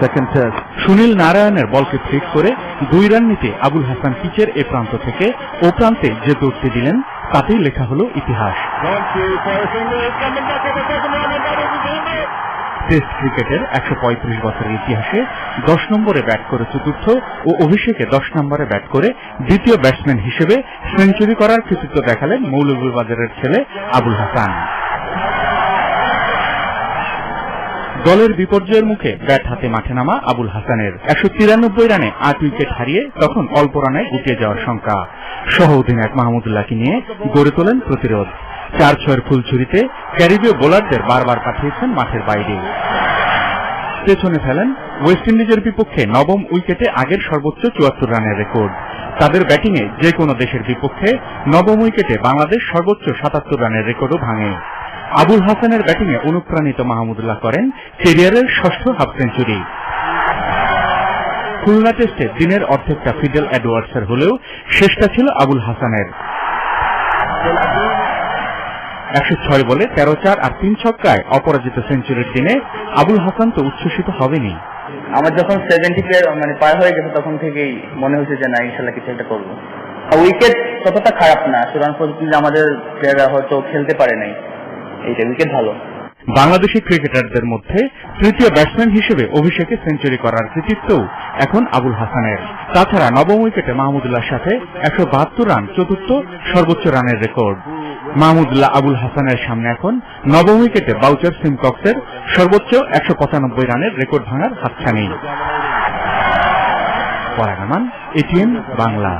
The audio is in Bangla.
সেকেন্ড টেস্ট সুনীল নারায়ণের বলকে ফ্লিক করে দুই রান নিতে আবুল হাসান পিচের এ প্রান্ত থেকে ও প্রান্তে যে দৌড়টি দিলেন, তাতেই লেখা হলো ইতিহাস। টেস্ট ক্রিকেটের একশো পঁয়ত্রিশ বছরের ইতিহাসে দশ নম্বরে ব্যাট করে চতুর্থ ও অভিষেকে দশ নম্বরে ব্যাট করে দ্বিতীয় ব্যাটসম্যান হিসেবে সেঞ্চুরি করার কৃতিত্ব দেখালেন মৌলভীবাজারের ছেলে আবুল হাসান। দলের বিপর্যয়ের মুখে ব্যাট হাতে মাঠে নামা আবুল হাসানের। একশো তিরানব্বই রানে আট উইকেট হারিয়ে তখন অল্প রানে গুটিয়ে যাওয়ার শঙ্কা। সহ অধিনায়ক মাহমুদুল্লাহকে নিয়ে গড়ে তোলেন প্রতিরোধ। চার ছয়ের ফুলছুরিতে ক্যারিবীয় বোলারদের বারবার পাঠিয়েছেন মাঠের বাইরে। পেছনে ফেলেন ওয়েস্ট ইন্ডিজের বিপক্ষে নবম উইকেটে আগের সর্বোচ্চ চুয়াত্তর রানের রেকর্ড। তাদের ব্যাটিংয়ে যে কোনো দেশের বিপক্ষে নবম উইকেটে বাংলাদেশ সর্বোচ্চ সাতাত্তর রানের রেকর্ডও ভাঙে। আবুল হাসানের ব্যাটিংয়ে অনুপ্রাণিত মাহমুদুল্লাহ করেন ক্যারিয়ারের ষষ্ঠ হাফ সেঞ্চুরি। খুলনা টেস্টে দিনের অর্ধেকটা ফিডেল অ্যাডওয়ার্ডসের হলেও শেষটা ছিল আবুল হাসানের। একশো ছয় বলে তেরো চার আর তিন ছক্কায় অপরাজিত সেঞ্চুরির দিনে আবুল হাসান তো উচ্ছ্বসিত হবেনি আমার যখন সেভেন্টি মানে পার হয়ে গেছে, তখন থেকেই মনে হয়েছে যে না, ইনশাল্লাহ কিছু একটা করব। উইকেট ততটা খারাপ না সুরান পদ্ধতিতে আমাদের প্লেয়াররা হয়তো খেলতে পারে নাই। এইটা উইকেট ভালো। বাংলাদেশি ক্রিকেটারদের মধ্যে তৃতীয় ব্যাটসম্যান হিসেবে অভিষেকে সেঞ্চুরি করার কৃতিত্বও এখন আবুল হাসানের। তাছাড়া নবম উইকেটে মাহমুদুল্লাহর সাথে একশো বাহাত্তর রান চতুর্থ সর্বোচ্চ রানের রেকর্ড। মাহমুদুল্লাহ আবুল হাসানের সামনে এখন নবম উইকেটে বাউচার সিমকক্সের সর্বোচ্চ একশো পঁচানব্বই রানের রেকর্ড ভাঙার হাতছানি। পরাগামান এটিএন বাংলা।